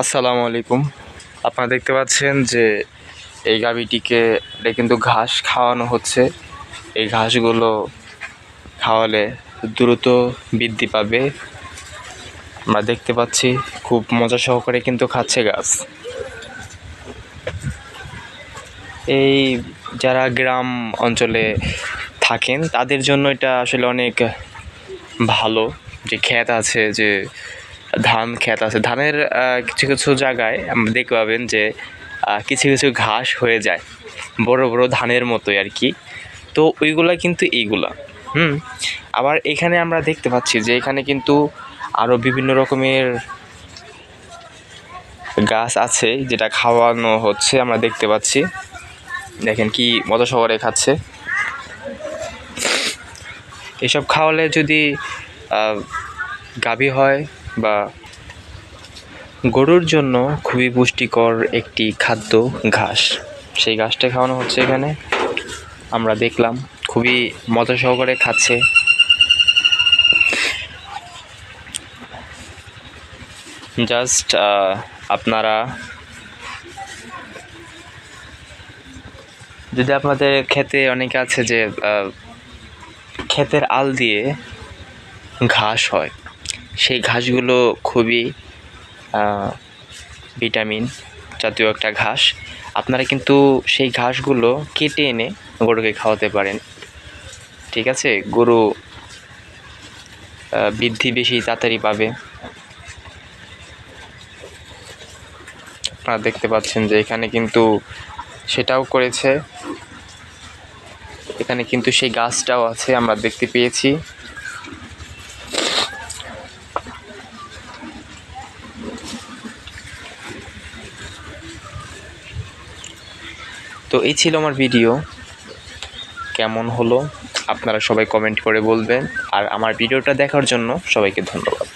আসসালামু আলাইকুম। আপনারা দেখতে পাচ্ছেন যে এই গাভীটিকে এটা কিন্তু ঘাস খাওয়ানো হচ্ছে। এই ঘাসগুলো খাওয়ালে দ্রুত বৃদ্ধি পাবে। আমরা দেখতে পাচ্ছি খুব মজা সহকারে কিন্তু খাচ্ছে গাছ। এই যারা গ্রাম অঞ্চলে থাকেন, তাদের জন্য এটা আসলে অনেক ভালো যে ক্ষেত আছে যে ধান ক্ষেত আছে। ধানের কিছু কিছু জায়গায় দেখতে পাবেন যে কিছু কিছু ঘাস হয়ে যায়। বড় বড় ধানের মতোই আর কি। তো ওইগুলা কিন্তু এইগুলা। হুম? আবার এখানে আমরা দেখতে পাচ্ছি যে, এখানে কিন্তু আরও বিভিন্ন রকমের গাছ আছে, যেটা খাওয়ানো হচ্ছে, আমরা দেখতে পাচ্ছি। দেখেন কি মজা সহকারে খাচ্ছে। এসব খাওয়ালে যদি গাভী হয় বা গরুর জন্য খুবই পুষ্টিকর একটি খাদ্য ঘাস। সেই ঘাসটা খাওয়ানো হচ্ছে এখানে। আমরা দেখলাম, খুবই মজা সহকারে খাচ্ছে। জাস্ট আপনারা যদি আপনাদের ক্ষেতে অনেকে আছে যে ক্ষেতের আল দিয়ে ঘাস হয় সেই ঘাসগুলো খুবই ভিটামিন জাতীয় একটা ঘাস। আপনারা কিন্তু সেই ঘাসগুলো কেটে এনে গরুকে খাওয়াতে পারেন। ঠিক আছে? গরু বৃদ্ধি বেশি তাড়াতাড়ি পাবে। আপনারা দেখতে পাচ্ছেন যে এখানে কিন্তু সেটাও করেছে। এখানে কিন্তু সেই গাছটাও আছে, আমরা দেখতে পেয়েছি। তো এই ছিল আমার ভিডিও কেমন হলো? আপনারা সবাই কমেন্ট করে বলবেন। আর আমার ভিডিওটা দেখার জন্য সবাইকে ধন্যবাদ।